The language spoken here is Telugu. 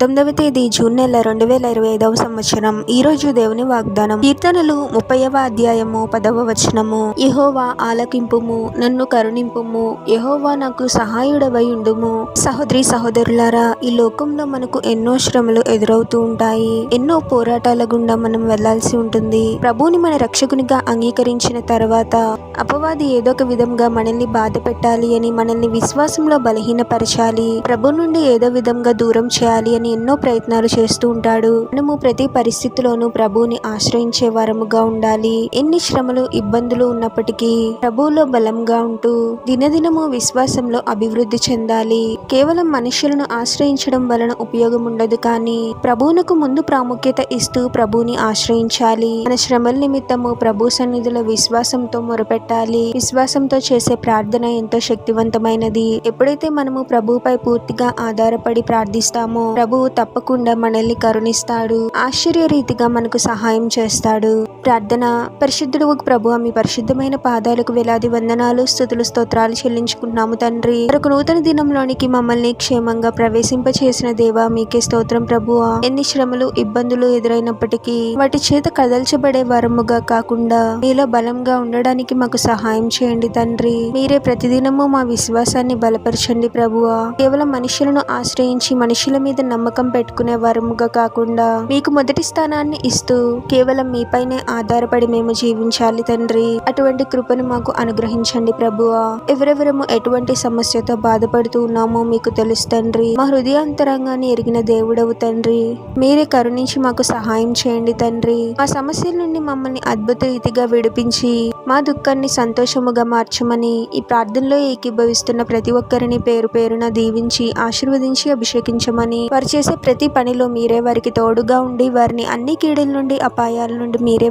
తొమ్మిదవ తేదీ జూన్ నెల రెండు వేల ఇరవై ఐదవ సంవత్సరం. ఈ రోజు దేవుని వాగ్దానం. కీర్తనలు ముప్పైవ అధ్యాయము పదవ వచనము. యహోవా ఆలకింపుము నన్ను కరుణింపుము యహోవా నాకు సహాయుడవై ఉండుము. సహోదరి సహోదరులారా ఈ లోకంలో మనకు ఎన్నో శ్రమలు ఎదురవుతూ ఉంటాయి. ఎన్నో పోరాటాల గుండా మనం వెళ్ళాల్సి ఉంటుంది. ప్రభుని మన రక్షకునిగా అంగీకరించిన తర్వాత అపవాది ఏదో ఒక విధంగా మనల్ని బాధ పెట్టాలి అని మనల్ని విశ్వాసంలో బలహీనపరచాలి. ప్రభు నుండి ఏదో విధంగా దూరం చేయాలి అని ఎన్నో ప్రయత్నాలు చేస్తూ ఉంటాడు. మనము ప్రతి పరిస్థితిలోనూ ప్రభువుని ఆశ్రయించే వారముగా ఉండాలి. ఎన్ని శ్రమలు ఇబ్బందులు ఉన్నప్పటికీ ప్రభువులో బలంగా ఉంటూ దినదినము విశ్వాసంలో అభివృద్ధి చెందాలి. కేవలం మనుషులను ఆశ్రయించడం వలన ఉపయోగం ఉండదు కానీ ప్రభువునకు ముందు ప్రాముఖ్యత ఇస్తూ ప్రభుని ఆశ్రయించాలి. మన శ్రమల నిమిత్తము ప్రభు సన్నిధిలో విశ్వాసంతో మొరపెట్టాలి. విశ్వాసంతో చేసే ప్రార్థన ఎంతో శక్తివంతమైనది. ఎప్పుడైతే మనము ప్రభుపై పూర్తిగా ఆధారపడి ప్రార్థిస్తామో ప్రభువు తప్పకుండా మనల్ని కరుణిస్తాడు. ఆశ్చర్య రీతిగా మనకు సహాయం చేస్తాడు. ప్రార్థన. పరిశుద్ధుడు ప్రభు మీ పరిశుద్ధమైన పాదాలకు వేలాది వందనాలు స్థుతులు స్తోత్రాలు చెల్లించుకుంటున్నాము తండ్రి. మరొక నూతన దినంలోనికి మమ్మల్ని క్షేమంగా ప్రవేశింపచేసిన దేవా మీకే స్తోత్రం ప్రభు ఎన్ని శ్రమలు ఇబ్బందులు ఎదురైనప్పటికీ వాటి చేత కదల్చబడే వరముగా కాకుండా మీలో బలంగా ఉండడానికి మాకు సహాయం చేయండి తండ్రి. మీరే ప్రతిదినము మా విశ్వాసాన్ని బలపరచండి ప్రభువా. కేవలం మనుషులను ఆశ్రయించి మనుషుల మీద నమ్మకం పెట్టుకునే వరముగా కాకుండా మీకు మొదటి స్థానాన్ని ఇస్తూ కేవలం మీపైనే ఆధారపడి మేము జీవించాలి తండ్రి. అటువంటి కృపను మాకు అనుగ్రహించండి ప్రభువా. ఎవరెవరము ఎటువంటి సమస్యతో బాధపడుతూ ఉన్నామో మీకు తెలుసు తండ్రి. మా హృదయాంతరంగాన్ని ఎరిగిన దేవుడవు తండ్రి. మీరే కరుణించి మాకు సహాయం చేయండి తండ్రి. మా సమస్యల నుండి మమ్మల్ని అద్భుత రీతిగా విడిపించి మా దుఃఖాన్ని సంతోషముగా మార్చమని ఈ ప్రార్థనలో ఏకీభవిస్తున్న ప్రతి ఒక్కరిని పేరు పేరున దీవించి ఆశీర్వదించి అభిషేకించమని వారు చేసే ప్రతి పనిలో మీరే వారికి తోడుగా ఉండి వారిని అన్ని కీడుల నుండి అపాయాల నుండి మీరే